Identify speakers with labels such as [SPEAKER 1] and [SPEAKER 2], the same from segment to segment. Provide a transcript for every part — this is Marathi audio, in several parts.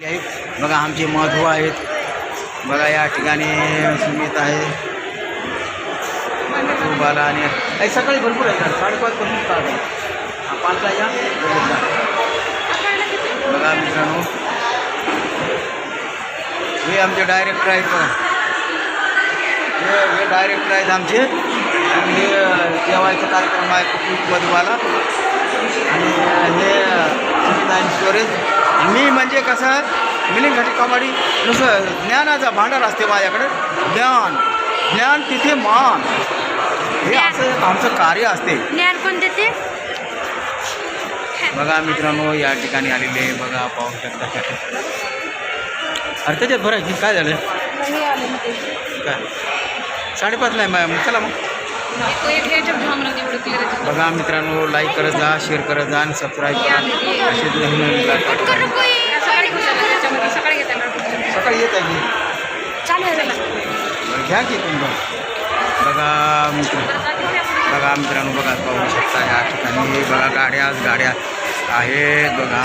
[SPEAKER 1] बघा आमचे मधू आहेत. बघा या ठिकाणी सुमित आहे. मधू बाला आणि सकाळी भरपूर आहे का साडेपाच पासून स्टार्ट आहे. पाचला या बघा मित्रांनो. हे आमचे डायरेक्टर आहेत बघा. हे हे डायरेक्टर आहेत आमचे. आणि हे जेवायचा कार्यक्रम आहे कुटुंब मधुबाला आणि हे आणि स्टोरेज मी म्हणजे कसं मिलिंग घाटी कमाडी नुसतं ज्ञानाचा भांडार असते माझ्याकडे. ज्ञान ज्ञान तिथे मान हे असं आमचं कार्य असते.
[SPEAKER 2] ज्ञान कोण देते
[SPEAKER 1] बघा मित्रांनो या ठिकाणी आलेले. बघा पाहू शकता. अरे त्याच्यात भरायची. काय झालं? काय? साडेपाचला आहे मॅम. चला मग. बघा मित्रांनो लाईक करत जा शेअर करत जा आणि सबस्क्राईब करा असेच नवीन नवीन. सकाळी येत आहे घ्या की तुम्ही. बघा मित्र बघा मित्रांनो बघा पाहू शकता या ठिकाणी बघा गाड्या गाड्या आहेत बघा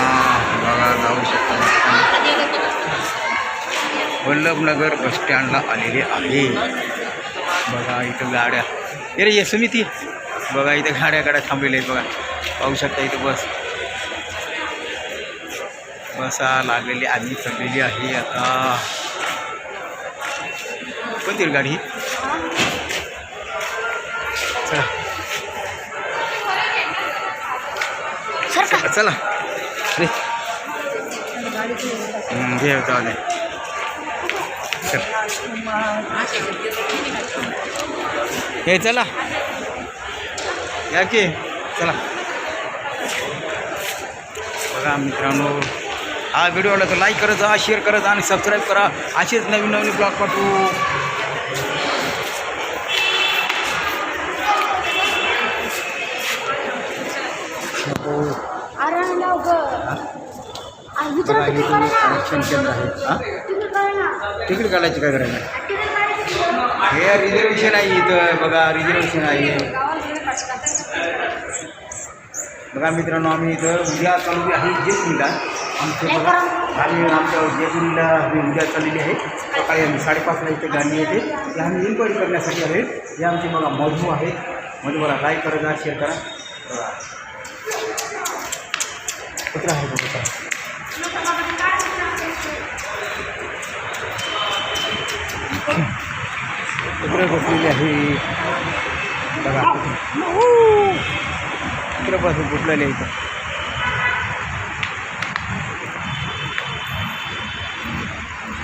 [SPEAKER 1] बघा जाऊ शकता. वल्लभनगर बसस्टँडला आलेले आहे बघा इथं गाड्या ये रे ये सुमिती. बघा इथं गाड्या गाड्या थांबलेल्या आहेत बघा. पाहू शकता इथं बस. बसा लागलेली आम्ही चढलेली आहे आता. कोणती गाडी? चला. चला. घे चल. हे चला. या की. चला. बघा मित्रांनो हा व्हिडिओ आवडला तर लाईक करत जा शेअर करत जा आणि सबस्क्राईब करा. असेच नवीन नवीन ब्लॉग पाठवू. केंद्र आहे. हा?
[SPEAKER 2] तिकीट
[SPEAKER 1] काढायची काय
[SPEAKER 2] काढायचं.
[SPEAKER 1] हे रिझर्वेशन आहे इथं बघा रिझर्वेशन आहे. बघा मित्रांनो आम्ही इथं उद्या चालू आहे जेजुरीला. आमचे बघा आम्ही आमच्या जेजुरीला आम्ही उद्या चाललेली आहे. सकाळी आम्ही साडेपाचला इथे गाडी येते. ते आम्ही इन्क्वायरी करण्यासाठी आले हे आमचे बघा मधू आहे. मधू बघा लाईक करा जा शेअर करा. बघा. आहे बघा कुत्रे बसलेली आहे. बघा कुत्रे बसून कुठलेले इथं.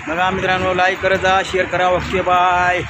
[SPEAKER 1] बघा मित्रांनो लाईक करत जा शेअर करा ओके बाय